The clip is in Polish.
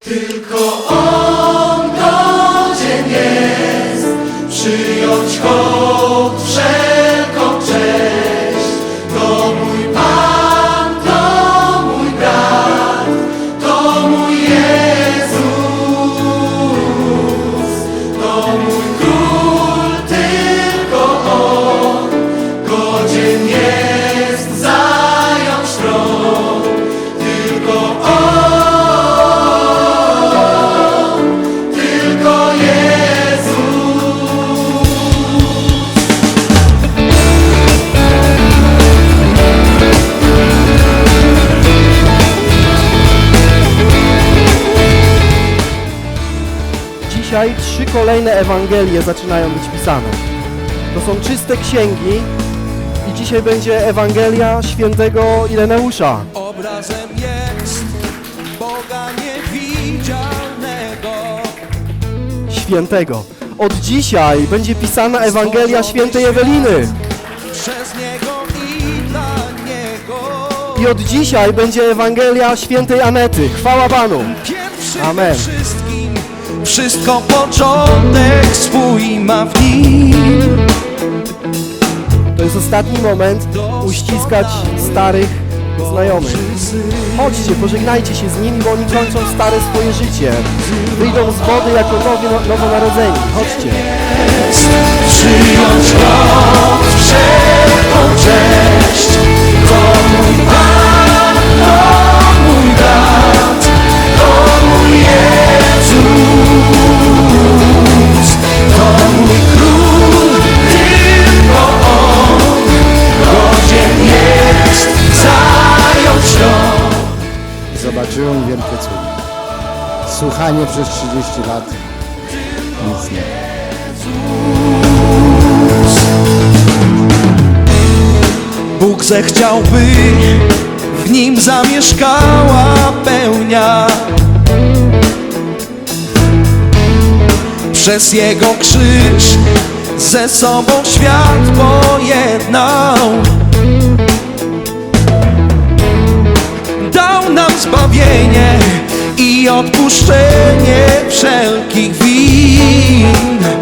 Przyjąć Dzisiaj trzy kolejne Ewangelie zaczynają być pisane. To są czyste księgi i dzisiaj będzie Ewangelia świętego Ireneusza. Obrazem jest Boga niewidzialnego. Świętego. Od dzisiaj będzie pisana Ewangelia świętej Eweliny. Przez Niego i dla Niego. I od dzisiaj będzie Ewangelia świętej Anety. Chwała Panu. Pierwszy Amen. Wszystko początek swój ma w nim. To jest ostatni moment uściskać starych znajomych. Chodźcie, pożegnajcie się z nimi, bo oni kończą stare swoje życie. Wyjdą z wody jako nowi, nowonarodzeni. Chodźcie. Przyjąć hołd, wszelką cześć Wielkie cudy. Słuchanie przez 30 lat nic nie. Bóg zechciałby w nim zamieszkała pełnia. Przez Jego krzyż ze sobą świat pojednał. Zbawienie i odpuszczenie wszelkich win.